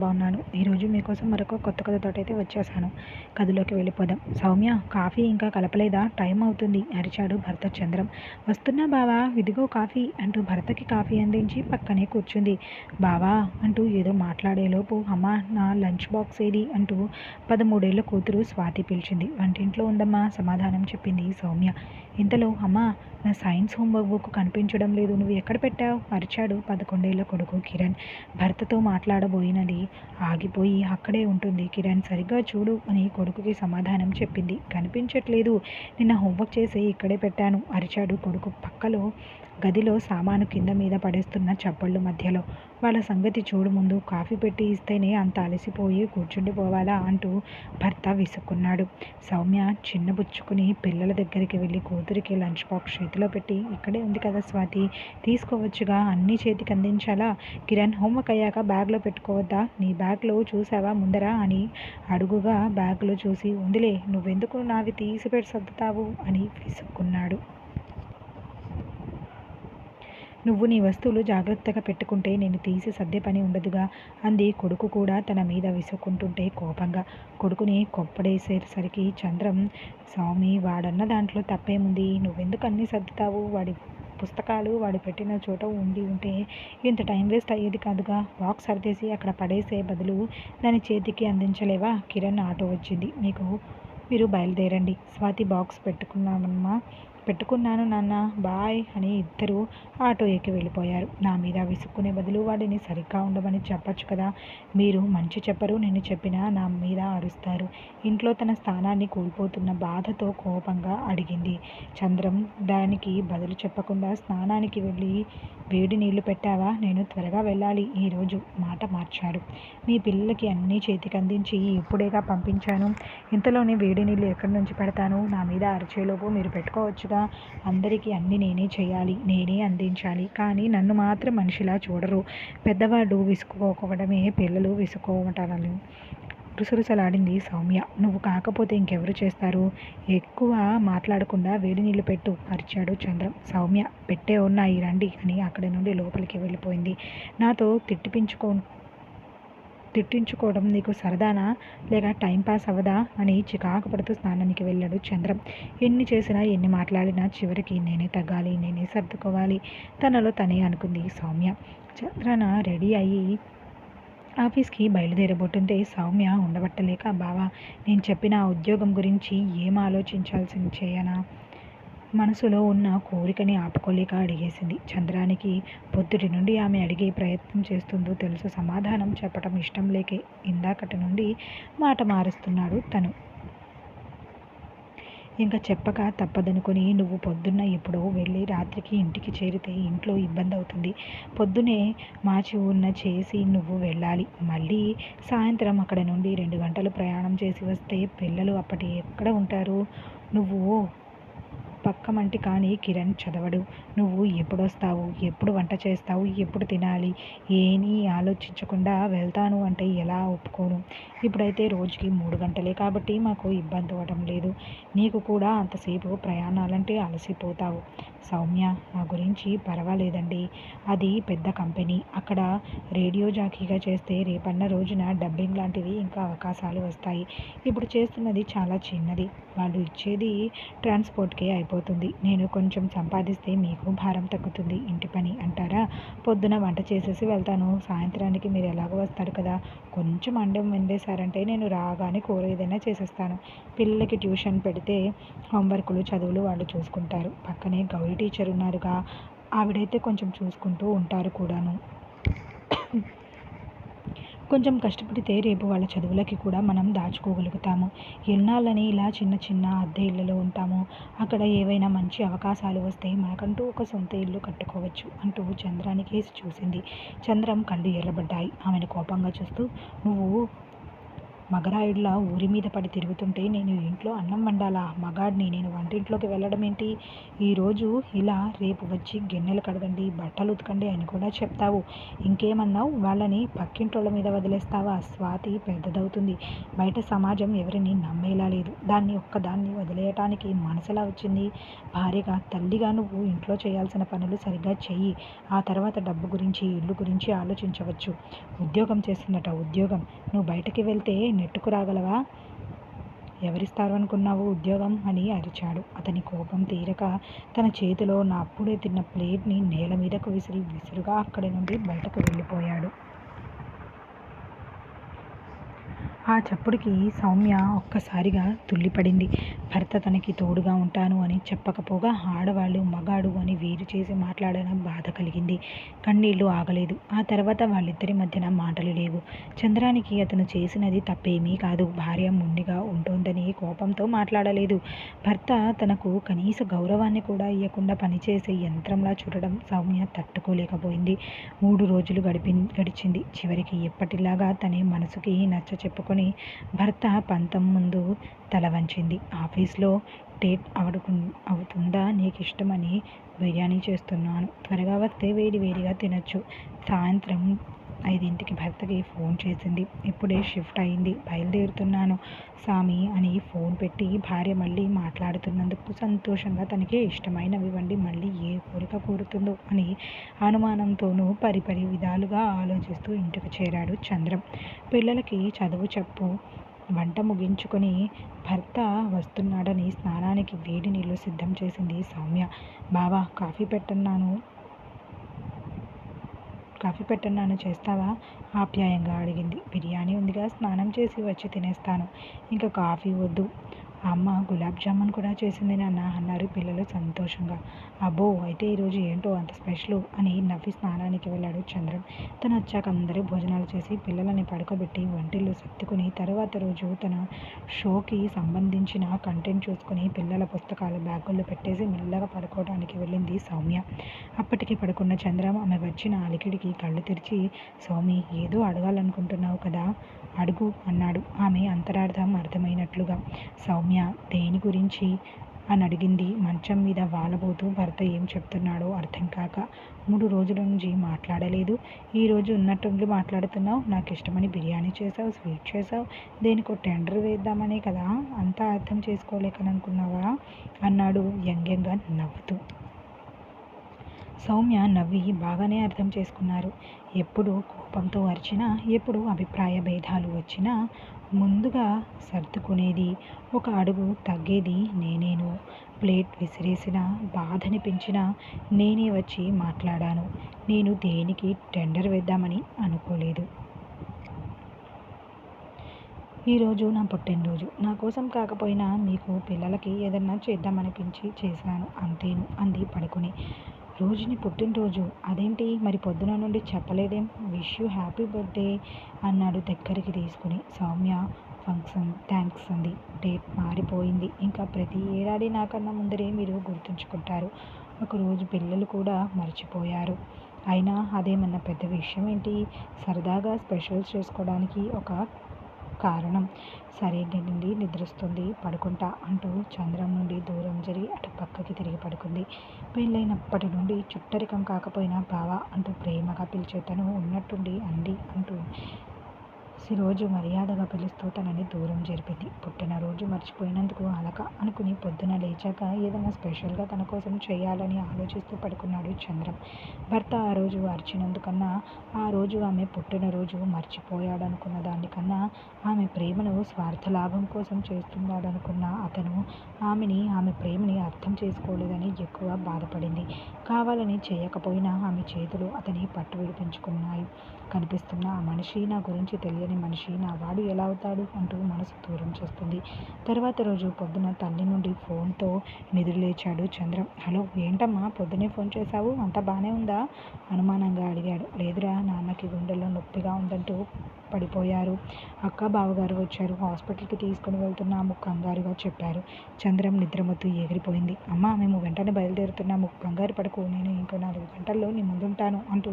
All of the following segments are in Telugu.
బాగున్నాను. ఈరోజు మీకోసం మరొక కొత్త కథతో అయితే వచ్చేసాను. కథలోకి వెళ్ళిపోదాం. సౌమ్య కాఫీ ఇంకా కలపలేదా? టైం అవుతుంది. అరిచాడు భర్త చంద్రం. వస్తున్నా బావా? ఇదిగో కాఫీ అంటూ భర్తకి కాఫీ అందించి పక్కనే కూర్చుంది. బావా అంటూ ఏదో మాట్లాడేలోపు అమ్మ నా లంచ్ బాక్స్ ఏది? అంటూ పదమూడేళ్ళ కూతురు స్వాతి పిలిచింది. వంటింట్లో ఉందమ్మా సమాధానం చెప్పింది సౌమ్య. ఇంతలో అమ్మా నా సైన్స్ హోంవర్క్ బుక్ కనిపించడం లేదు. నువ్వు ఎక్కడ పెట్టావు? అరిచాడు పదకొండేళ్ళ కొడుకు కిరణ్. భర్తతో మాట్లాడబోయినది ఆగిపోయి అక్కడే ఉంటుంది. కిరణ్ సరిగ్గా చూడు అని కొడుకుకి సమాధానం చెప్పింది. కనిపించట్లేదు. నిన్న హోంవర్క్ చేసి ఇక్కడే పెట్టాను అరిచాడు కొడుకు. పక్కలో గదిలో సామాను కింద మీద పడేస్తున్న చప్పళ్ళు మధ్యలో. వాళ్ళ సంగతి చూడు ముందు. కాఫీ పెట్టి ఇస్తేనే అంత అలసిపోయి కూర్చుండిపోవాలా అంటూ భర్త విసుక్కున్నాడు. సౌమ్య చిన్నబుచ్చుకుని పిల్లల దగ్గరికి వెళ్ళి కూతురికి లంచ్ బాక్స్ చేతిలో పెట్టి ఇక్కడే ఉంది కదా స్వాతి తీసుకోవచ్చుగా. అన్ని చేతికి అందించాలా? కిరణ్ హోంవర్క్ అయ్యాక బ్యాగ్లో పెట్టుకోవద్దా? నీ బ్యాగ్లో చూసావా ముందరా? అని అడుగుగా బ్యాగ్లో చూసి ఉందిలే. నువ్వెందుకు నావి తీసిపెట్టి సర్దుతావు అని విసుక్కున్నాడు. నువ్వు నీ వస్తువులు జాగ్రత్తగా పెట్టుకుంటే నేను తీసి సర్దే పని ఉండదుగా అంది కొడుకు కూడా తన మీద విసుక్కుంటుంటే కోపంగా. కొడుకుని కొప్పడేసేసరికి చంద్రం స్వామి వాడన్న దాంట్లో తప్పేముంది? నువ్వెందుకు అన్నీ సర్దుతావు? వాడి పుస్తకాలు వాడు పెట్టిన చోట ఉండి ఉంటే ఇంత టైం వేస్ట్ అయ్యేది కాదుగా? బాక్స్ సర్దేసి అక్కడ పడేసే బదులు దాని చేతికి అందించలేవా? కిరణ్ ఆటో వచ్చింది. మీకు మీరు బయలుదేరండి. స్వాతి బాక్స్ పెట్టుకున్నామమ్మా. పెట్టుకున్నాను నాన్న బాయ్ అని ఇద్దరు ఆటో ఎక్కి వెళ్ళిపోయారు. నా మీద విసుక్కునే బదులు వాడిని సరిగ్గా ఉండమని చెప్పచ్చు కదా. మీరు మంచి చెప్పరు నేను చెప్పినా నా మీద అరుస్తారు. ఇంట్లో తన స్థానాన్ని కోల్పోతున్న బాధతో కోపంగా అడిగింది. చంద్రం దానికి బదులు చెప్పకుండా స్నానానికి వెళ్ళి వేడి నీళ్ళు పెట్టావా? నేను త్వరగా వెళ్ళాలి. ఈరోజు మాట మార్చాడు. మీ పిల్లలకి అన్నీ చేతికి అందించి ఇప్పుడేగా పంపించాను. ఇంతలోనే వేడి నీళ్ళు ఎక్కడి నుంచి పెడతాను? నా మీద అరిచేలోపు మీరు పెట్టుకోవచ్చుగా. అందరికీ అన్ని నేనే చేయాలి నేనే అందించాలి. కానీ నన్ను మాత్రం మనిషిలా చూడరు. పెద్దవాడు విసుకోకపోవడమే పిల్లలు విసుక్కోవటాలు రుసరుసలాడింది సౌమ్య. నువ్వు కాకపోతే ఇంకెవరు చేస్తారు? ఎక్కువ మాట్లాడకుండా వేడి నీళ్ళు పెట్టు అరిచాడు చంద్రం. సౌమ్య పెట్టే ఉన్నాయి రండి అని అక్కడి నుండి లోపలికి వెళ్ళిపోయింది. నాతో తిట్టిపించుకో తిట్టించుకోవడం నీకు సరదానా? లేక టైం పాస్ అవ్వదా? అని చికాకు పడుతూ స్నానానికి వెళ్ళాడు చంద్రం. ఎన్ని చేసినా ఎన్ని మాట్లాడినా చివరికి నేనే తగ్గాలి నేనే సర్దుకోవాలి తనలో తనే అనుకుంది సౌమ్య. చంద్రన రెడీ అయ్యి ఆఫీస్కి బయలుదేరబోతుంటే సౌమ్య ఉండబట్టలేక బావా నేను చెప్పిన ఉద్యోగం గురించి ఏం ఆలోచించాల్సింది చేయనా? మనసులో ఉన్న కోరికని ఆపుకోలేక అడిగేసింది. చంద్రానికి పొద్దుటి నుండి ఆమె అడిగే ప్రయత్నం చేస్తుందో తెలుసు సమాధానం చెప్పటం ఇష్టం లేకే ఇందాకటి నుండి మాట మారుస్తున్నాడు తను. ఇంకా చెప్పక తప్పదనుకొని నువ్వు పొద్దున్న ఎప్పుడో వెళ్ళి రాత్రికి ఇంటికి చేరితే ఇంట్లో ఇబ్బంది అవుతుంది పొద్దునే మాచి ఉన్న చేసి నువ్వు వెళ్ళాలి. మళ్ళీ సాయంత్రం అక్కడ నుండి రెండు గంటలు ప్రయాణం చేసి వస్తే పిల్లలు అప్పటి ఎక్కడ ఉంటారు? నువ్వు పక్కమంటి కానీ కిరణ్ చదవడు. నువ్వు ఎప్పుడొస్తావు? ఎప్పుడు వంట చేస్తావు? ఎప్పుడు తినాలి? ఏమీ ఆలోచించకుండా వెళ్తాను అంటే ఎలా ఒప్పుకోను? ఇప్పుడైతే రోజుకి మూడు గంటలే కాబట్టి మాకు ఇబ్బంది అవ్వడం లేదు. నీకు కూడా అంతసేపు ప్రయాణాలంటే అలసిపోతావు. సౌమ్య నా గురించి పర్వాలేదండి. అది పెద్ద కంపెనీ. అక్కడ రేడియో జాకీగా చేస్తే రేపన్న రోజున డబ్బింగ్ లాంటివి ఇంకా అవకాశాలు వస్తాయి. ఇప్పుడు చేస్తున్నది చాలా చిన్నది. వాళ్ళు ఇచ్చేది ట్రాన్స్పోర్ట్కే అయిపోతుంది నేను కొంచెం సంపాదిస్తే మీకు భారం తగ్గుతుంది. ఇంటి పని అంటారా? పొద్దున వంట చేసేసి వెళ్తాను. సాయంత్రానికి మీరు ఎలాగో వస్తారు కదా? కొంచెం అండం వండేశారంటే నేను రాగానే కూర ఏదైనా చేసేస్తాను. పిల్లలకి ట్యూషన్ పెడితే హోంవర్కులు చదువులు వాళ్ళు చూసుకుంటారు. పక్కనే గౌరీ టీచర్ ఉన్నారుగా. ఆవిడైతే కొంచెం చూసుకుంటూ ఉంటారు కూడాను. కొంచెం కష్టపడితే రేపు వాళ్ళ చదువులకి కూడా మనం దాచుకోగలుగుతాము. ఎన్నాళ్ళని ఇలా చిన్న చిన్న అద్దె ఇళ్ళలో ఉంటాము. అక్కడ ఏవైనా మంచి అవకాశాలు వస్తే మనకంటూ ఒక సొంత ఇల్లు కట్టుకోవచ్చు అంటూ చంద్రాని కేసి చూసింది. చంద్రం కళ్ళు ఎర్రబడ్డాయి. ఆమెను కోపంగా చూస్తూ నువ్వు మగరాయుడిలా ఊరి మీద పడి తిరుగుతుంటే నేను ఇంట్లో అన్నం వండాలా. మగాడిని నేను వంటింట్లోకి వెళ్ళడం ఏంటి ఈరోజు ఇలా రేపు వచ్చి గిన్నెలు కడగండి బట్టలు ఉతకండి అని కూడా చెప్తావు. ఇంకేమన్నావు? వాళ్ళని పక్కింటోళ్ళ మీద వదిలేస్తావా? స్వాతి పెద్దదవుతుంది. బయట సమాజం ఎవరిని నమ్మేలా లేదు. దాన్ని ఒక్కదాన్ని వదిలేయటానికి మనసులా వచ్చింది. భార్యగా తల్లిగా నువ్వు ఇంట్లో చేయాల్సిన పనులు సరిగ్గా చెయ్యి. ఆ తర్వాత డబ్బు గురించి ఇల్లు గురించి ఆలోచించవచ్చు. ఉద్యోగం చేస్తుందట ఉద్యోగం. నువ్వు బయటకి వెళ్తే నెట్టుకు రాగలవా ఎవరిస్తారు అనుకున్నావు ఉద్యోగం? అని అరిచాడు. అతని కోపం తీరక తన చేతిలో నా అప్పుడే తిన్న ప్లేట్ని నేల మీదకు విసిరి విసురుగా అక్కడి నుండి బయటకు వెళ్ళిపోయాడు. ఆ చప్పుడుకి సౌమ్య ఒక్కసారిగా తుల్లిపడింది. భర్త తనకి తోడుగా ఉంటాను అని చెప్పకపోగా ఆడవాళ్ళు మగాడు అని వేరు చేసి మాట్లాడడం బాధ కలిగింది. కన్నీళ్ళు ఆగలేదు. ఆ తర్వాత వాళ్ళిద్దరి మధ్యన మాటలు లేవు. చంద్రానికి అతను చేసినది తప్పేమీ కాదు. భార్య ముండిగా ఉంటోందని కోపంతో మాట్లాడలేదు. భర్త తనకు కనీస గౌరవాన్ని కూడా ఇవ్వకుండా పనిచేసే యంత్రంలా చూడడం సౌమ్య తట్టుకోలేకపోయింది. మూడు రోజులు గడిపి గడిచింది. చివరికి ఎప్పటిలాగా తనే మనసుకి నచ్చ చెప్పుకొని భర్త పంతం ముందు తల వంచింది. ఆఫీస్లో డేట్ అవడుకు అవుతుందా? నీకు ఇష్టమని బిర్యానీ చేస్తున్నాను. త్వరగా వస్తే వేడి వేడిగా తినొచ్చు. సాయంత్రం ఐదింటికి భర్తకి ఫోన్ చేసింది. ఇప్పుడే షిఫ్ట్ అయింది. బయలుదేరుతున్నాను. స్వామి అని ఫోన్ పెట్టి భార్య మళ్ళీ మాట్లాడుతున్నందుకు సంతోషంగా తనకి ఇష్టమైనవివ్వండి మళ్ళీ ఏ కోరిక కోరుతుందో అని అనుమానంతోనూ పరిపరి విధాలుగా ఆలోచిస్తూ ఇంటికి చేరాడు చంద్రం. పిల్లలకి చదువు చెప్పు. వంట ముగించుకొని భర్త వస్తున్నాడని స్నానానికి వేడి నీళ్ళు సిద్ధం చేసింది సౌమ్య. బావా కాఫీ పెట్టన్నాను. కాఫీ పెట్టన్నాను చేస్తావా? ఆప్యాయంగా అడిగింది. బిర్యానీ ఉందిగా స్నానం చేసి వచ్చి తినేస్తాను. ఇంకా కాఫీ వద్దు. అమ్మ గులాబ్ జామున్ కూడా చేసింది నాన్న అన్నారు పిల్లలు సంతోషంగా. అబ్బో అయితే ఈరోజు ఏంటో అంత స్పెషల్ అని నవ్వి స్నానానికి వెళ్ళాడు చంద్రం. తను వచ్చాక అందరూ భోజనాలు చేసి పిల్లలని పడుకోబెట్టి వంటిల్లో సర్దుకుని తర్వాత రోజు తన షోకి సంబంధించిన కంటెంట్ చూసుకుని పిల్లల పుస్తకాలు బ్యాగుల్లో పెట్టేసి మెల్లగా పడుకోవడానికి వెళ్ళింది సౌమ్య. అప్పటికి పడుకున్న చంద్రం ఆమె వచ్చిన అలికిడికి కళ్ళు తెరిచి సౌమి ఏదో అడగాలనుకుంటున్నావు కదా అడుగు అన్నాడు. ఆమె అంతరార్థం అర్థమైనట్లుగా. సౌమ్య దేని గురించి? అని అడిగింది. మంచం మీద వాలబోతూ భర్త ఏం చెప్తున్నాడో అర్థం కాక మూడు రోజుల నుంచి మాట్లాడలేదు. ఈరోజు ఉన్నట్టుండి మాట్లాడుతున్నావు? నాకు ఇష్టమని బిర్యానీ చేసావు స్వీట్ చేసావు. దేనికో టెండర్ వేద్దామనే కదా? అంతా అర్థం చేసుకోలేకననుకున్నావా? అన్నాడు వ్యంగ్యంగా నవ్వుతూ. సౌమ్య నవ్వి బాగానే అర్థం చేసుకున్నారు. ఎప్పుడు కోపంతో అరిచినా ఎప్పుడు అభిప్రాయ భేదాలు వచ్చినా ముందుగా సర్దుకునేది ఒక అడుగు తగ్గేది నేనేను. ప్లేట్ విసిరేసిన బాధనిపించిన నేనే వచ్చి మాట్లాడాను. నేను దేనికి టెండర్ వేద్దామని అనుకోలేదు. ఈరోజు నా పుట్టినరోజు. నా కోసం కాకపోయినా మీకు పిల్లలకి ఏదన్నా చేద్దామనిపించి చేశాను. అంతేను అంది పడుకుని. రోజుని పుట్టినరోజు. అదేంటి? మరి పొద్దున నుండి చెప్పలేదేం? విష్ యూ హ్యాపీ బర్త్డే అన్నాడు దగ్గరికి తీసుకుని. సౌమ్య ఫంక్షన్ థ్యాంక్స్ అంది. డేట్ మారిపోయింది. ఇంకా ప్రతి ఏడాది నాకన్నా ముందరే మీరు గుర్తుంచుకుంటారు. ఒకరోజు పిల్లలు కూడా మర్చిపోయారు. అయినా అదేమన్నా పెద్ద విషయం ఏంటి? సరదాగా స్పెషల్స్ చేసుకోవడానికి ఒక కారణం. సరేనండి నిద్రిస్తుంది పడుకుంటా అంటూ చంద్రం నుండి దూరం జరిగి అటు పక్కకి తిరిగి పడుకుంది. పెళ్ళైనప్పటి నుండి చుట్టరికం కాకపోయినా బావా అంటూ ప్రేమగా పిలిచే తను ఉన్నట్టుండి అండి అంటూ రోజు మర్యాదగా పిలుస్తూ తనని దూరం జరిపింది. పుట్టినరోజు మర్చిపోయినందుకు అలక అనుకుని పొద్దున లేచాక ఏదైనా స్పెషల్గా తన కోసం చేయాలని ఆలోచిస్తూ పడుకున్నాడు చంద్రం. భర్త ఆ రోజు అరిచినందుకన్నా ఆ రోజు ఆమె పుట్టినరోజు మర్చిపోయాడనుకున్న దానికన్నా ఆమె ప్రేమను స్వార్థ లాభం కోసం చేస్తున్నాడనుకున్న అతను ఆమెని ఆమె ప్రేమని అర్థం చేసుకోలేదని ఎక్కువ బాధపడింది. కావాలని చేయకపోయినా ఆమె చేతులు అతని పట్టు విడిపించుకున్నాయి కనిపిస్తున్న ఆ మనిషి నా గురించి తెలియని మనిషి నా వాడు ఎలా అవుతాడు అంటూ మనసు దూరం చేస్తుంది. తర్వాత రోజు పొద్దున తల్లి నుండి ఫోన్తో నిధులు చంద్రం. హలో ఏంటమ్మా పొద్దునే ఫోన్ చేశావు? అంత బాగానే ఉందా? అనుమానంగా అడిగాడు. లేదురా నాన్నకి గుండెల్లో నొప్పిగా ఉందంటూ పడిపోయారు. అక్క బావగారు వచ్చారు. హాస్పిటల్కి తీసుకుని వెళ్తున్నాము కంగారుగా చెప్పారు. చంద్రం నిద్రమొత్తు ఎగిరిపోయింది. అమ్మ మేము వెంటనే బయలుదేరుతున్నాము. కంగారు పడకు నేను ఇంకో నాలుగు గంటల్లో నీ ముందుంటాను అంటూ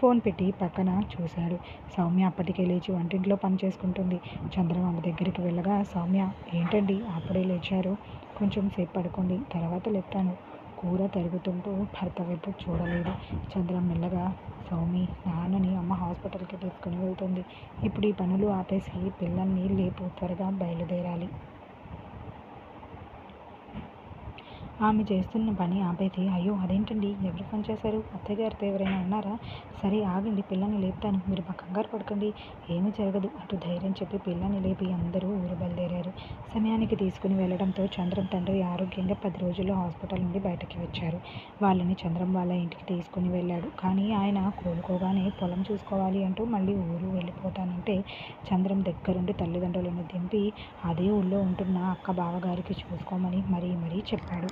ఫోన్ పెట్టి పక్కన చూశాడు. సౌమ్య అప్పటికే లేచి వంటింట్లో పని చేసుకుంటుంది. చంద్రం ఆమె దగ్గరికి వెళ్ళగా సౌమ్య ఏంటండి? అప్పుడే లేచారు. కొంచెం సేపు పడుకోండి తర్వాత లేపుతాను. కూర తరుగుతుంటూ భర్త వైపు చూడలేదు. చంద్ర మెల్లగా సౌమి నాన్నని అమ్మ హాస్పిటల్కి తీసుకుని వెళ్తుంది. ఇప్పుడు ఈ పనులు ఆపేసి పిల్లల్ని లేపు త్వరగా బయలుదేరాలి. ఆమె చేస్తున్న పని ఆపేది. అయ్యో అదేంటండి? ఎవరు ఫోన్ చేశారు? అత్తయ్య గారితో ఎవరైనా ఉన్నారా? సరే ఆగండి పిల్లల్ని లేపుతాను. మీరు మా కంగారు పడకండి. ఏమీ జరగదు. అటు ధైర్యం చెప్పి పిల్లల్ని లేపి అందరూ ఊరు బయలుదేరారు. సమయానికి తీసుకుని వెళ్ళడంతో చంద్రం తండ్రి ఆరోగ్యంగా పది రోజుల్లో హాస్పిటల్ నుండి బయటకి వచ్చారు. వాళ్ళని చంద్రం వాళ్ళ ఇంటికి తీసుకుని వెళ్ళాడు. కానీ ఆయన కోలుకోగానే పొలం చూసుకోవాలి అంటూ మళ్ళీ ఊరు వెళ్ళిపోతానంటే చంద్రం దగ్గరుండి తల్లిదండ్రులను దింపి అదే ఊళ్ళో ఉంటున్న అక్క బావగారికి చూసుకోమని మరీ మరీ చెప్పాడు.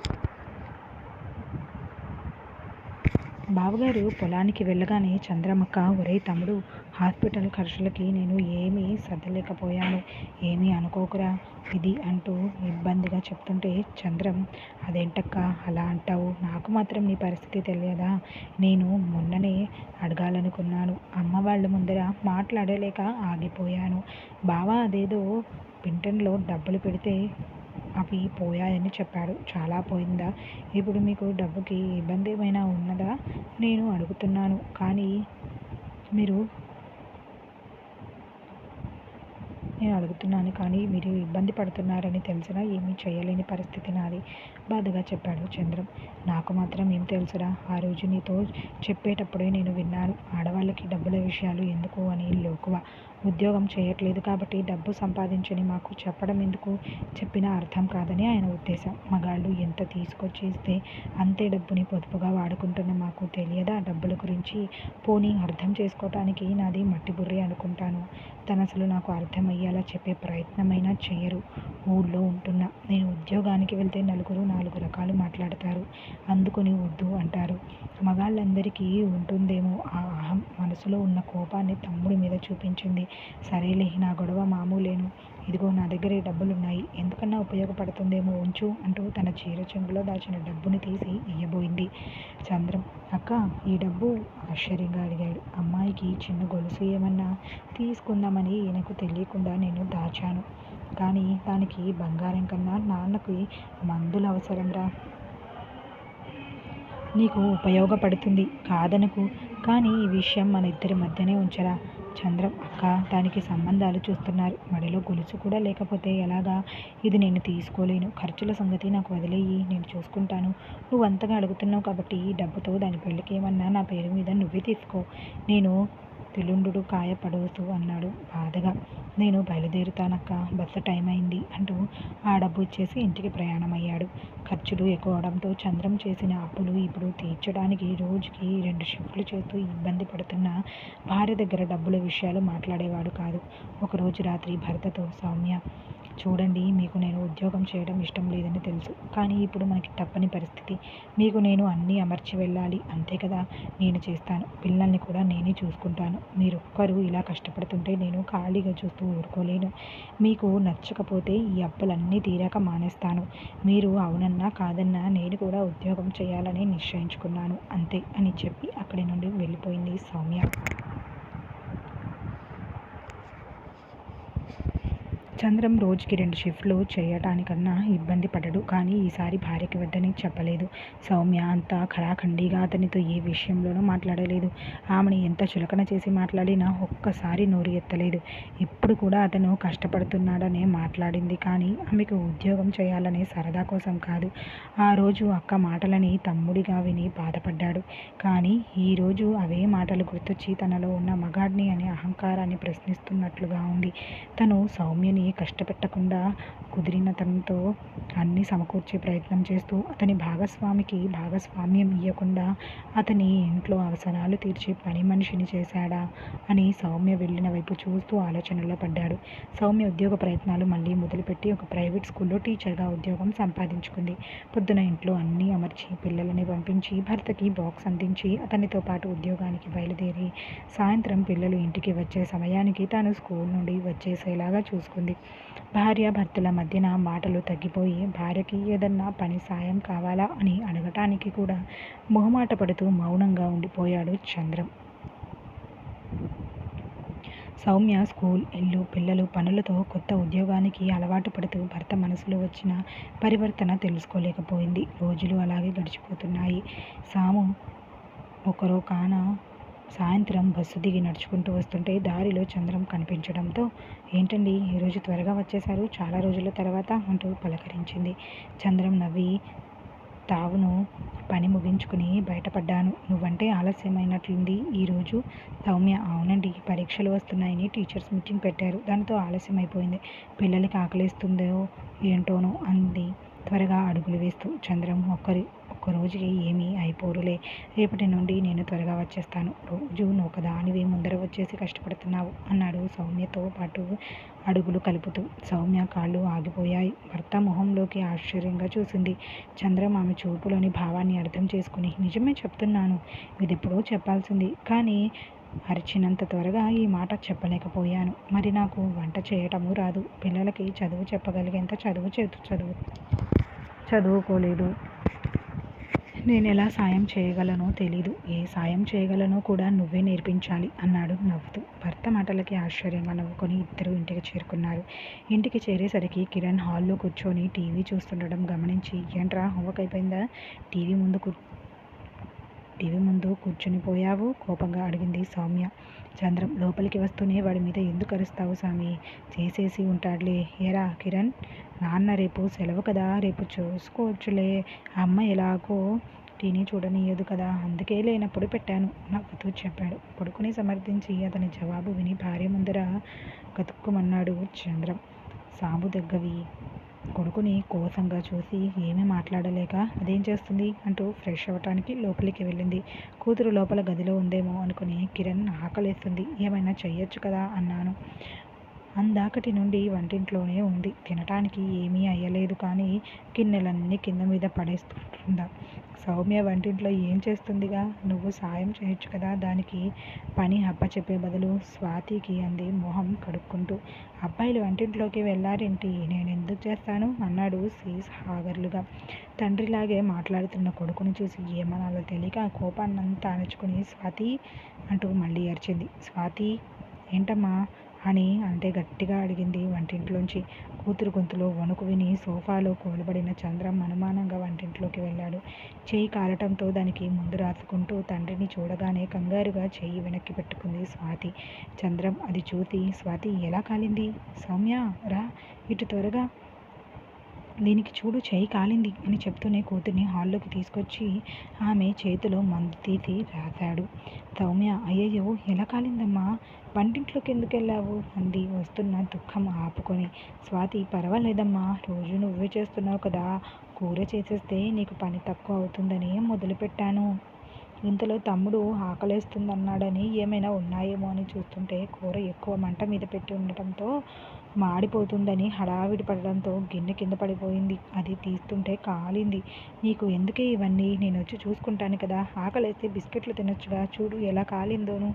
బావగారు పొలానికి వెళ్ళగానే చంద్రమక్క ఒరే తమ్ముడు హాస్పిటల్ ఖర్చులకి నేను ఏమీ సర్దలేకపోయాను. ఏమీ అనుకోకురా. ఇది అంటూ ఇబ్బందిగా చెప్తుంటే చంద్రం అదేంటక్క అలా అంటావు? నాకు మాత్రం నీ పరిస్థితి తెలియదా? నేను మొన్ననే అడగాలనుకున్నాను. అమ్మ వాళ్ళ ముందర మాట్లాడలేక ఆగిపోయాను. బావ అదేదో పింటన్లో డబ్బులు పెడితే అవి పోయాయని చెప్పాడు. చాలా పోయిందా? ఇప్పుడు మీకు డబ్బుకి ఇబ్బంది ఏమైనా ఉన్నదా? నేను అడుగుతున్నాను. కానీ మీరు నేను అడుగుతున్నాను. కానీ మీరు ఇబ్బంది పడుతున్నారని తెలిసినా ఏమీ చేయలేని పరిస్థితి నాది బాధగా చెప్పాడు చంద్రం. నాకు మాత్రం ఏం తెలుసురా? ఆ రోజు నీతో చెప్పేటప్పుడే నేను విన్నాను. ఆడవాళ్ళకి డబ్బుల విషయాలు ఎందుకు అని లోకువ. ఉద్యోగం చేయట్లేదు కాబట్టి డబ్బు సంపాదించని మాకు చెప్పడం ఎందుకు? చెప్పినా అర్థం కాదని ఆయన ఉద్దేశం. మగాళ్ళు ఎంత తీసుకొచ్చి ఇస్తే అంతే డబ్బుని పొదుపుగా వాడుకుంటున్న మాకు తెలియదా? డబ్బుల గురించి పోనీ అర్థం చేసుకోవటానికి నాది మట్టి బుర్రి అనుకుంటాను. తను అసలు నాకు అర్థమయ్యేలా చెప్పే ప్రయత్నమైనా చేయరు. ఊళ్ళో ఉంటున్నా. నేను ఉద్యోగానికి వెళ్తే నలుగురు నాలుగు రకాలు మాట్లాడతారు. అందుకుని వద్దు అంటారు. మగాళ్ళందరికీ ఉంటుందేమో ఆ అహం. మనసులో ఉన్న కోపాన్ని తమ్ముడి మీద చూపించింది. సరేలే నా గొడవ మామూలేను. ఇదిగో నా దగ్గర ఈ డబ్బులున్నాయి. ఎందుకన్నా ఉపయోగపడుతుందేమో ఉంచు అంటూ తన చీర చెంగులో దాచిన డబ్బుని తీసి ఇయ్యబోయింది. చంద్రం అక్క ఈ డబ్బు? ఆశ్చర్యంగా అడిగాడు. అమ్మాయికి చిన్న గొలుసు ఏమన్నా? తీసుకుందామని ఈయనకు తెలియకుండా నేను దాచాను. కానీ దానికి బంగారం కన్నా నాన్నకి మందులు అవసరంరా. నీకు ఉపయోగపడుతుంది కాదనకు. కానీ ఈ విషయం మన ఇద్దరి మధ్యనే ఉంచరా? చంద్రం. అక్క దానికి సంబంధాలు చూస్తున్నారు. మడిలో గొలుసు కూడా లేకపోతే ఎలాగా? ఇది నేను తీసుకోలేను. ఖర్చుల సంగతి నాకు వదిలేయి. నేను చూసుకుంటాను. నువ్వు అంతగా అడుగుతున్నావు కాబట్టి ఈ డబ్బుతో దాని పెళ్ళికి ఏమన్నా నా పేరు మీద నువ్వే తీసుకో. నేను తిలుండు కాయ పడవసు అన్నాడు బాధగా. నేను బయలుదేరుతానక్క బస్సు టైం అయింది అంటూ ఆ డబ్బు ఇచ్చేసి ఇంటికి ప్రయాణమయ్యాడు. ఖర్చులు ఎక్కువ అవడంతో చంద్రం చేసిన అప్పులు ఇప్పుడు తీర్చడానికి రోజుకి రెండు షిఫ్ట్లు చేస్తూ ఇబ్బంది పడుతున్న భార్య దగ్గర డబ్బుల విషయాలు మాట్లాడేవాడు కాదు. ఒకరోజు రాత్రి భర్తతో సౌమ్య చూడండి మీకు నేను ఉద్యోగం చేయడం ఇష్టం లేదని తెలుసు. కానీ ఇప్పుడు మనకి తప్పని పరిస్థితి. మీకు నేను అన్నీ అమర్చి వెళ్ళాలి. అంతే కదా నేను చేస్తాను. పిల్లల్ని కూడా నేనే చూసుకుంటాను. మీరొక్కరు ఇలా కష్టపడుతుంటే నేను ఖాళీగా చూస్తూ ఊరుకోలేను. మీకు నచ్చకపోతే ఈ అప్పులన్నీ తీరాక మానేస్తాను. మీరు అవునన్నా కాదన్నా నేను కూడా ఉద్యోగం చేయాలని నిశ్చయించుకున్నాను. అంతే అని చెప్పి అక్కడి నుండి వెళ్ళిపోయింది సౌమ్య. చంద్రం రోజుకి రెండు షిఫ్ట్లు చేయటానికన్నా ఇబ్బంది పడడు. కానీ ఈసారి భార్యకి వద్దని చెప్పలేదు. సౌమ్య అంతా ఖరాఖండిగా అతనితో ఏ విషయంలోనూ మాట్లాడలేదు. ఆమెను ఎంత చులకన చేసి మాట్లాడినా ఒక్కసారి నోరు ఎత్తలేదు. ఇప్పుడు కూడా అతను కష్టపడుతున్నాడనే మాట్లాడింది. కానీ ఆమెకు ఉద్యోగం చేయాలనే సరదా కోసం కాదు. ఆ రోజు అక్క మాటలని తమ్ముడిగా విని బాధపడ్డాడు. కానీ ఈరోజు అవే మాటలు గుర్తొచ్చి తనలో ఉన్న మగాడిని అనే అహంకారాన్ని ప్రశ్నిస్తున్నట్లుగా ఉంది. తను సౌమ్యని కష్టపెట్టకుండా కుదిరిన తనతో అన్నీ సమకూర్చే ప్రయత్నం చేస్తూ అతని భాగస్వామికి భాగస్వామ్యం ఇవ్వకుండా అతని ఇంట్లో అవసరాలు తీర్చే పని మనిషిని చేశాడా అని సౌమ్య వెళ్ళిన వైపు చూస్తూ ఆలోచనలో పడ్డాడు. సౌమ్య ఉద్యోగ ప్రయత్నాలు మళ్ళీ మొదలుపెట్టి ఒక ప్రైవేట్ స్కూల్లో టీచర్గా ఉద్యోగం సంపాదించుకుంది. పొద్దున ఇంట్లో అన్నీ అమర్చి పిల్లలని పంపించి భర్తకి బాక్స్ అందించి అతనితో పాటు ఉద్యోగానికి బయలుదేరి సాయంత్రం పిల్లలు ఇంటికి వచ్చే సమయానికి తాను స్కూల్ నుండి వచ్చేసేలాగా చూసుకుంది. భార్యాభర్తల మధ్యన మాటలు తగ్గిపోయి భార్యకి ఏదన్నా పని సాయం కావాలా? అని అడగటానికి కూడా మొహమాట పడుతూ మౌనంగా ఉండిపోయాడు చంద్రం. సౌమ్య స్కూల్ ఇల్లు పిల్లలు పనులతో కొత్త ఉద్యోగానికి అలవాటు పడుతూ భర్త మనసులో వచ్చిన పరివర్తన తెలుసుకోలేకపోయింది. రోజులు అలాగే గడిచిపోతున్నాయి. సాము ఒకరో కాన సాయంత్రం బస్సు దిగి నడుచుకుంటూ వస్తుంటే దారిలో చంద్రం కనిపించడంతో ఏంటండి ఈరోజు త్వరగా వచ్చేశారు? చాలా రోజుల తర్వాత అంటూ పలకరించింది. చంద్రం నవ్వి తావును పని ముగించుకుని బయటపడ్డాను. నువ్వంటే ఆలస్యమైనట్లుంది ఈరోజు సౌమ్య అవునండి. పరీక్షలు వస్తున్నాయని టీచర్స్ మీటింగ్ పెట్టారు. దాంతో ఆలస్యం అయిపోయింది పిల్లలకి ఆకలిస్తుందో ఏంటోనో అంది. త్వరగా అడుగులు వేస్తూ చంద్రం ఒక్కరి ఒక్క రోజుకి ఏమీ అయిపోరులే. రేపటి నుండి నేను త్వరగా వచ్చేస్తాను. రోజు నువ్వు ఒకదానివి ముందర వచ్చేసి కష్టపడుతున్నావు అన్నాడు సౌమ్యతో పాటు అడుగులు కలుపుతూ. సౌమ్య కాళ్ళు ఆగిపోయాయి. భర్త మొహంలోకి ఆశ్చర్యంగా చూసింది. చంద్రం ఆమె చూపులోని భావాన్ని అర్థం చేసుకుని నిజమే చెప్తున్నాను. ఇది ఎప్పుడో చెప్పాల్సింది. కానీ అరిచినంత త్వరగా ఈ మాట చెప్పలేకపోయాను. మరి నాకు వంట చేయటము రాదు. పిల్లలకి చదువు చెప్పగలిగేంత చదువు చేతు చదువు చదువుకోలేదు. నేను ఎలా సాయం చేయగలనో తెలీదు. ఏ సాయం చేయగలనో కూడా నువ్వే నేర్పించాలి అన్నాడు నవ్వుతూ. భర్త మాటలకి ఆశ్చర్యంగా నవ్వుకొని ఇద్దరు ఇంటికి చేరుకున్నారు. ఇంటికి చేరేసరికి కిరణ్ హాల్లో కూర్చొని టీవీ చూస్తుండడం గమనించి ఏంట్రా హోంవర్క్ అయిపోయిందా? టీవీ ముందు కూ టీవీ ముందు కూర్చుని పోయావు? కోపంగా అడిగింది సౌమ్య. చంద్రం లోపలికి వస్తూనే వాడి మీద ఎందుకు అరుస్తావు స్వామి చేసేసి ఉంటాడులే. ఏరా కిరణ్? నాన్న రేపు సెలవు కదా రేపు చూసుకోవచ్చులే. అమ్మ ఎలాగో టీని చూడనీయదు కదా అందుకే లేనప్పుడు పెట్టాను నవ్వుతూ చెప్పాడు. కొడుకుని సమర్థించి అతని జవాబు విని భార్య ముందర కతుక్కుమన్నాడు చంద్రం. సాబు దగ్గవి. కొడుకుని కోసంగా చూసి ఏమీ మాట్లాడలేక అదేం చేస్తుంది? అంటూ ఫ్రెష్ అవ్వటానికి లోపలికి వెళ్ళింది. కూతురు లోపల గదిలో ఉందేమో అనుకుని కిరణ్ ఆకలేస్తుంది. ఏమైనా చెయ్యొచ్చు కదా అన్నాను. అందాకటి నుండి వంటింట్లోనే ఉంది. తినటానికి ఏమీ అయ్యలేదు కానీ గిన్నెలన్నీ కింద మీద పడేస్తుందా? సౌమ్య వంటింట్లో ఏం చేస్తుందిగా? నువ్వు సాయం చేయొచ్చు కదా? దానికి పని అప్పచెప్పే బదులు స్వాతికి అంది మొహం కడుక్కుంటూ. అబ్బాయిలు వంటింట్లోకి వెళ్ళారేంటి నేను ఎందుకు చేస్తాను? అన్నాడు సీస్ హాగర్లుగా. తండ్రిలాగే మాట్లాడుతున్న కొడుకుని చూసి ఏమనాలో తెలియక కోపాన్నంతా అణుచుకుని స్వాతి అంటూ మళ్ళీ అరిచింది. స్వాతి ఏంటమ్మా? అని అంటే గట్టిగా అడిగింది. వంటింట్లోంచి కూతురు గొంతులో వణుకు విని సోఫాలో కూలబడిన చంద్రం అనుమానంగా వంటింట్లోకి వెళ్ళాడు. చేయి కాలటంతో దానికి ముందు రాసుకుంటూ తండ్రిని చూడగానే కంగారుగా చెయ్యి వెనక్కి పెట్టుకుంది స్వాతి. చంద్రం అది చూసి స్వాతి ఎలా కాలింది? సౌమ్య రా ఇటు త్వరగా. దీనికి చూడు చేయి కాలింది అని చెప్తూనే కూతుర్ని హాల్లోకి తీసుకొచ్చి ఆమె చేతిలో మందు తీసి రాశాడు. సౌమ్య అయ్యయ్యో ఎలా కాలిందమ్మా? వంటింట్లోకి ఎందుకు వెళ్ళావు? అంది వస్తున్న దుఃఖం ఆపుకొని. స్వాతి పర్వాలేదమ్మా రోజు నువ్వే చేస్తున్నావు కదా. కూర చేసేస్తే నీకు పని తక్కువ అవుతుందని మొదలుపెట్టాను. ఇంతలో తమ్ముడు ఆకలేస్తుందన్నాడని ఏమైనా ఉన్నాయేమో అని చూస్తుంటే కూర ఎక్కువ మంట మీద పెట్టి ఉండటంతో మాడిపోతుందని హడావిడి పడడంతో గిన్నె కింద పడిపోయింది. అది తీస్తుంటే కాలింది. నీకు ఎందుకే ఇవన్నీ? నేను వచ్చి చూసుకుంటాను కదా. ఆకలేస్తే బిస్కెట్లు తినొచ్చుగా. చూడు ఎలా కాలిందోను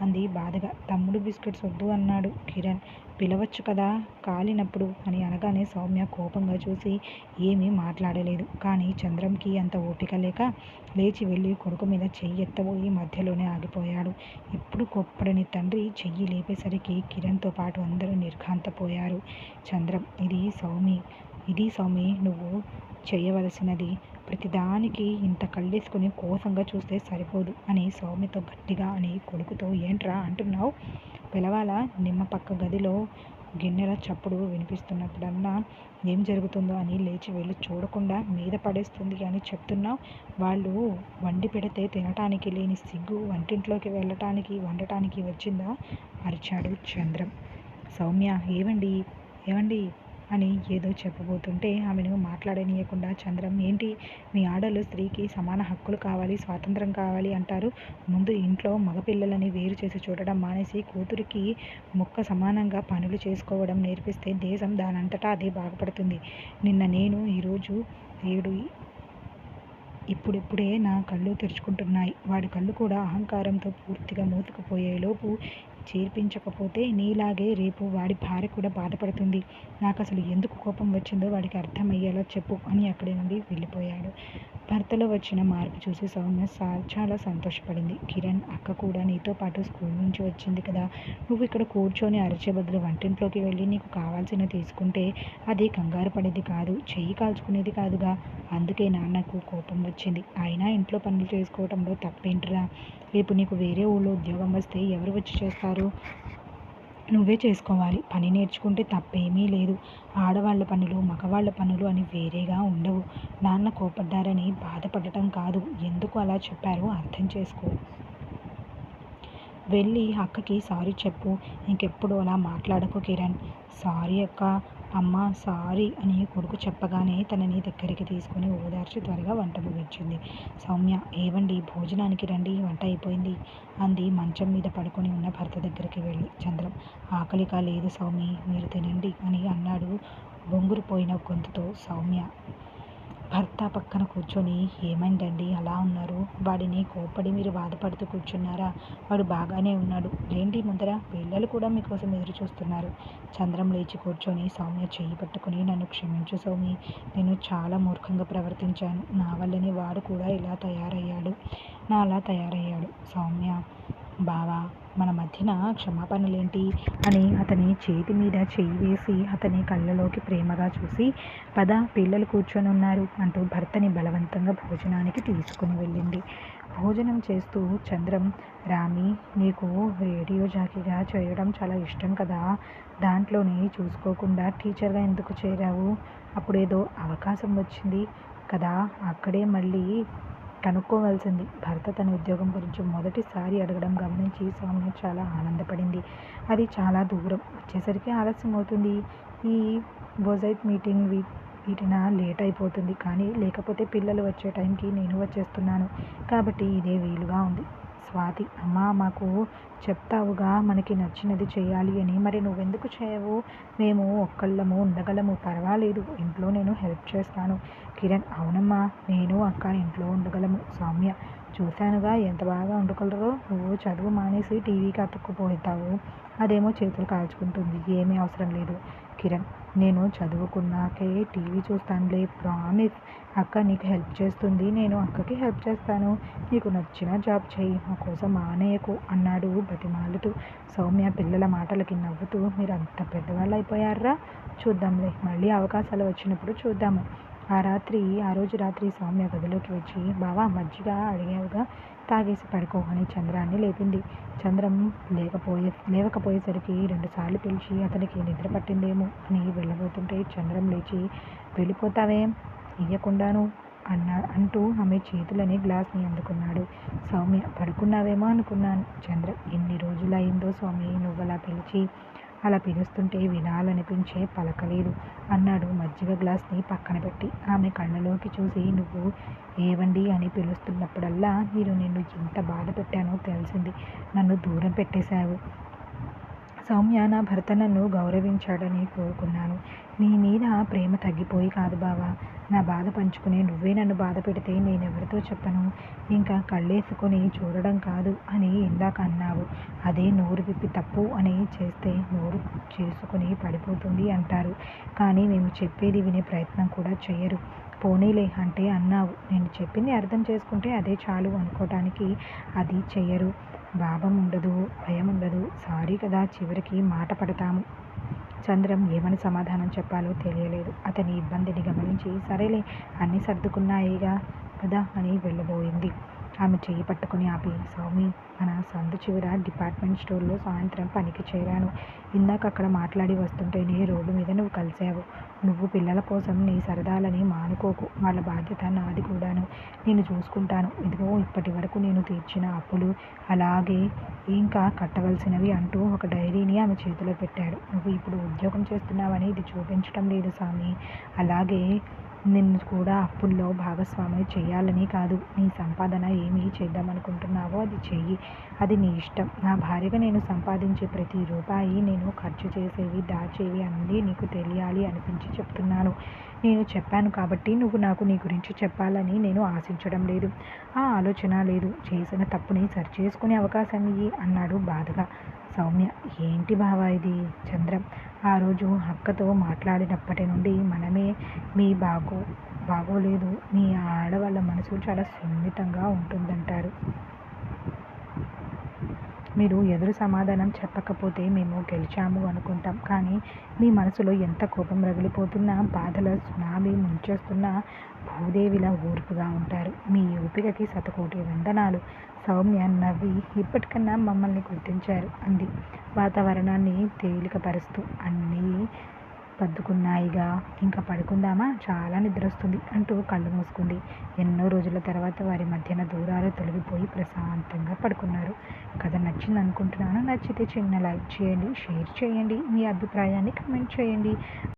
అంది బాధగా. తమ్ముడు బిస్కెట్స్ వద్దు అన్నాడు కిరణ్. పిలవచ్చు కదా? కాలినప్పుడు అని అనగానే సౌమ్య కోపంగా చూసి ఏమీ మాట్లాడలేదు. కానీ చంద్రంకి అంత ఓపిక లేక లేచి వెళ్ళి కొడుకు మీద చెయ్యి ఎత్తబోయి మధ్యలోనే ఆగిపోయాడు. ఇప్పుడు కొప్పడని తండ్రి చెయ్యి లేపేసరికి కిరణ్తో పాటు అందరూ నిర్ఘాంతపోయారు. చంద్రం ఇది సౌమి ఇది సౌమి నువ్వు చేయవలసినది ప్రతిదానికి ఇంత కళ్ళేసుకుని కోసంగా చూస్తే సరిపోదు అని సౌమ్యతో గట్టిగా అని కొడుకుతో ఏంట్రా అంటున్నావు? పిలవాలా? నిమ్మ పక్క గదిలో గిన్నెల చప్పుడు వినిపిస్తున్నప్పుడన్నా ఏం జరుగుతుందో అని లేచి వెళ్ళి చూడకుండా మీద పడేస్తుంది అని చెప్తున్నావు? వాళ్ళు వండి పెడితే తినటానికి లేని సిగ్గు వంటింట్లోకి వెళ్ళటానికి వండటానికి వచ్చిందా? అరిచాడు చంద్రం. సౌమ్య ఏవండి? ఏవండి? అని ఏదో చెప్పబోతుంటే ఆమెను మాట్లాడనీయకుండా చంద్రం ఏంటి? మీ ఆడలు స్త్రీకి సమాన హక్కులు కావాలి స్వాతంత్రం కావాలి అంటారు. ముందు ఇంట్లో మగపిల్లలని వేరు చేసి చూడడం మానేసి కూతురికి మొక్క సమానంగా పనులు చేసుకోవడం నేర్పిస్తే దేశం దానంతటా అదే బాగుపడుతుంది. నిన్న నేను ఈరోజు ఏడు ఇప్పుడిప్పుడే నా కళ్ళు తెరుచుకుంటున్నాయి. వాడి కళ్ళు కూడా అహంకారంతో పూర్తిగా మూతుకుపోయేలోపు చేర్పించకపోతే నీలాగే రేపు వాడి భార్య కూడా బాధపడుతుంది. నాకు అసలు ఎందుకు కోపం వచ్చిందో వాడికి అర్థమయ్యేలా చెప్పు అని అక్కడి నుండి వెళ్ళిపోయాడు. భర్తలో వచ్చిన మార్పు చూసి సౌమ్య చాలా సంతోషపడింది. కిరణ్ అక్క కూడా నీతో పాటు స్కూల్ నుంచి వచ్చింది కదా. నువ్వు ఇక్కడ కూర్చొని అరిచే బదులు వంటింట్లోకి వెళ్ళి నీకు కావాల్సిన తీసుకుంటే అది కంగారు పడేది కాదు చెయ్యి కాల్చుకునేది కాదుగా. అందుకే నాన్నకు కోపం వచ్చింది. అయినా ఇంట్లో పనులు చేసుకోవడంలో తప్పేంటిరా? రేపు నీకు వేరే ఊళ్ళో ఉద్యోగం వస్తే ఎవరు వచ్చి చేస్తారు? నువ్వే చేసుకోవాలి. పని నేర్చుకుంటే తప్పేమీ లేదు. ఆడవాళ్ళ పనులు మగవాళ్ళ పనులు అని వేరేగా ఉండవు. నాన్న కోపడ్డారని బాధపడటం కాదు. ఎందుకు అలా చెప్పారో అర్థం చేసుకో. వెళ్ళి అక్కకి సారీ చెప్పు. ఇంకెప్పుడు అలా మాట్లాడకు కిరణ్. సారీ అక్క అమ్మ సారీ అని కొడుకు చెప్పగానే తనని దగ్గరికి తీసుకుని ఓదార్చి త్వరగా వంట ముగించింది. సౌమ్య ఏవండి భోజనానికి రండి వంట అయిపోయింది అంది మంచం మీద పడుకొని ఉన్న భర్త దగ్గరికి వెళ్ళి. చంద్రం ఆకలిగా లేదు సౌమి మీరు తినండి అని అన్నాడు బొంగురుపోయిన గొంతుతో సౌమ్య. భర్త పక్కన కూర్చొని ఏమైందండి? అలా ఉన్నారు. వాడిని కోప్పడి మీరు బాధపడుతూ కూర్చున్నారా? వాడు బాగానే ఉన్నాడు. లేండి ముందర? పిల్లలు కూడా మీకోసం ఎదురు చూస్తున్నారు చంద్రం లేచి కూర్చొని సౌమ్య చేయి పట్టుకుని నన్ను క్షమించు సౌమి నేను చాలా మూర్ఖంగా ప్రవర్తించాను. నా వల్లనే వాడు కూడా ఇలా తయారయ్యాడు. నా అలా తయారయ్యాడు. సౌమ్య బావా మన మధ్యన క్షమాపణలేంటి? అని అతని చేతి మీద చేయి వేసి అతని కళ్ళలోకి ప్రేమగా చూసి పద పిల్లలు కూర్చొని ఉన్నారు అంటూ భర్తని బలవంతంగా భోజనానికి తీసుకుని వెళ్ళింది. భోజనం చేస్తూ చంద్రం రామి నీకు రేడియో జాకీగా చేయడం చాలా ఇష్టం కదా? దాంట్లోనే చూసుకోకుండా టీచర్గా ఎందుకు చేరావు? అప్పుడేదో అవకాశం వచ్చింది కదా? అక్కడే మళ్ళీ కనుక్కోవాల్సింది భర్త తన ఉద్యోగం గురించి మొదటిసారి అడగడం గమనించి సౌమ్య చాలా ఆనందపడింది. అది చాలా దూరం. వచ్చేసరికి ఆలస్యం అవుతుంది. ఈ బొజైట్ మీటింగ్ వీ వీటిన లేట్ అయిపోతుంది. కానీ లేకపోతే పిల్లలు వచ్చే టైంకి నేను వచ్చేస్తున్నాను. కాబట్టి ఇదే వీలుగా ఉంది. స్వాతి అమ్మ మాకు చెప్తావుగా మనకి నచ్చినది చేయాలి అని. మరి నువ్వెందుకు చేయవు? మేము ఒక్కళ్ళము ఉండగలము. పర్వాలేదు ఇంట్లో నేను హెల్ప్ చేస్తాను. కిరణ్ అవునమ్మా నేను అక్క ఇంట్లో ఉండగలము. సౌమ్య చూశానుగా ఎంత బాగా ఉండగలరో నువ్వు చదువు మానేసి టీవీకి అతుక్కుపోతావు అదేమో చేతులు కాల్చుకుంటుంది. ఏమీ అవసరం లేదు. కిరణ్ నేను చదువుకున్నాకే టీవీ చూస్తానులే ప్రామిస్. అక్క నీకు హెల్ప్ చేస్తుంది నేను అక్కకి హెల్ప్ చేస్తాను. నీకు నచ్చిన జాబ్ చేయి మా కోసం మానేయకు అన్నాడు బతిమాలుతూ. సౌమ్య పిల్లల మాటలకి నవ్వుతూ మీరు అంత పెద్దవాళ్ళు అయిపోయారా చూద్దాంలే మళ్ళీ అవకాశాలు వచ్చినప్పుడు చూద్దాము. ఆ రాత్రి ఆ రోజు రాత్రి సౌమ్య గదిలోకి వచ్చి బావా మజ్జిగ అడిగావుగా. తాగేసి పడుకో అని చంద్రాన్ని లేపింది. చంద్రం లేకపోయే లేవకపోయేసరికి రెండుసార్లు పిలిచి అతనికి నిద్ర పట్టిందేమో అని వెళ్ళబోతుంటే చంద్రం లేచి వెళ్ళిపోతావేం ఇయ్యకుండాను అన్న అంటూ ఆమె చేతులని గ్లాస్ని అందుకున్నాడు. సౌమ్య పడుకున్నావేమో అనుకున్నాను. చంద్ర ఎన్ని రోజులైందో స్వామి నువ్వలా పిలిచి అలా పిలుస్తుంటే వినాలనిపించే పలకలేదు. అన్నాడు మజ్జిగ గ్లాస్ని పక్కన పెట్టి. ఆమె కళ్ళలోకి చూసి నువ్వు ఏవండి? అని పిలుస్తున్నప్పుడల్లా మీరు నిన్ను ఎంత బాధ పెట్టానో తెలిసింది. నన్ను దూరం పెట్టేశావు. సౌమ్య నా భర్త నన్ను గౌరవించాడని కోరుకున్నాను. నీ మీద ప్రేమ తగ్గిపోయి కాదు బావా. నా బాధ పంచుకునే నువ్వే నన్ను బాధ పెడితే నేనెవరితో చెప్పను? ఇంకా కళ్ళేసుకొని చూడడం కాదు అని ఇందాక అన్నావు. అదే నోరు విప్పి తప్పు అని చేస్తే నోరు చేసుకుని పడిపోతుంది అంటారు. కానీ మేము చెప్పేది వినే ప్రయత్నం కూడా చేయరు పోనీలే అంటే అన్నావు. నేను చెప్పింది అర్థం చేసుకుంటే అదే చాలు అనుకోవటానికి అది చెయ్యరు. భావం ఉండదు భయం ఉండదు. సారీ కదా చివరికి మాట పడతాము. చంద్రం ఏమని సమాధానం చెప్పాలో తెలియలేదు. అతని ఇబ్బందిని గమనించి సరేలే అన్నీ సర్దుకున్నాయిగా కదా అని వెళ్ళబోయింది. ఆమె చేయి పట్టుకుని ఆపి స్వామి మన సందు చివర డిపార్ట్మెంట్ స్టోర్లో సాయంత్రం పనికి చేరాను. ఇందాక అక్కడ మాట్లాడి వస్తుంటేనే రోడ్డు మీద నువ్వు కలిసావు నువ్వు పిల్లల కోసం నీ సరదాలని మానుకోకు. వాళ్ళ బాధ్యత నాది కూడాను. నేను చూసుకుంటాను. ఇదిగో ఇప్పటి వరకు నేను తీర్చిన అప్పులు అలాగే ఇంకా కట్టవలసినవి అంటూ ఒక డైరీని ఆమె చేతిలో పెట్టాడు. నువ్వు ఇప్పుడు ఉద్యోగం చేస్తున్నావని ఇది చూపించడం లేదు స్వామి. అలాగే నిన్ను కూడా అప్పుల్లో భాగస్వామి చేయాలని కాదు. నీ సంపాదన ఏమి చేద్దామనుకుంటున్నావో అది చెయ్యి. అది నీ ఇష్టం. నా భార్యగా నేను సంపాదించే ప్రతి రూపాయి నేను ఖర్చు చేసేవి దాచేవి అన్నీ నీకు తెలియాలి అనిపించి చెప్తున్నాను. నేను చెప్పాను కాబట్టి నువ్వు నాకు నీ గురించి చెప్పాలని నేను ఆశించడం లేదు. ఆ ఆలోచన లేదు. చేసిన తప్పుని సరిచేసుకునే అవకాశం ఇయ్యి అన్నాడు బాధగా సౌమ్య. ఏంటి బావా ఇది? చంద్రం. ఆ రోజు అక్కతో మాట్లాడినప్పటి నుండి మనమే మీ బాగో బాగోలేదు. మీ ఆడవాళ్ళ మనసు చాలా సున్నితంగా ఉంటుందంటారు. మీరు ఎదురు సమాధానం చెప్పకపోతే మేము గెలిచాము అనుకుంటాం. కానీ మీ మనసులో ఎంత కోపం రగిలిపోతున్నా బాధల సునామీ ముంచేస్తున్నా భూదేవిలా ఓర్పుగా ఉంటారు. మీ ఓపికకి శతకోటి వందనాలు. సౌమ్య నవ్వి ఇప్పటికన్నా మమ్మల్ని గుర్తించారు అంది. వాతావరణాన్ని తేలికపరుస్తూ అన్నీ పద్దుకున్నాయిగా. ఇంకా పడుకుందామా? చాలా నిద్ర వస్తుంది అంటూ కళ్ళు మూసుకుంది. ఎన్నో రోజుల తర్వాత వారి మధ్యన దూరాలు తొలగిపోయి ప్రశాంతంగా పడుకున్నారు. కథ నచ్చింది అనుకుంటున్నాను నచ్చితే చిన్న లైక్ చేయండి షేర్ చేయండి. మీ అభిప్రాయాన్ని కమెంట్ చేయండి.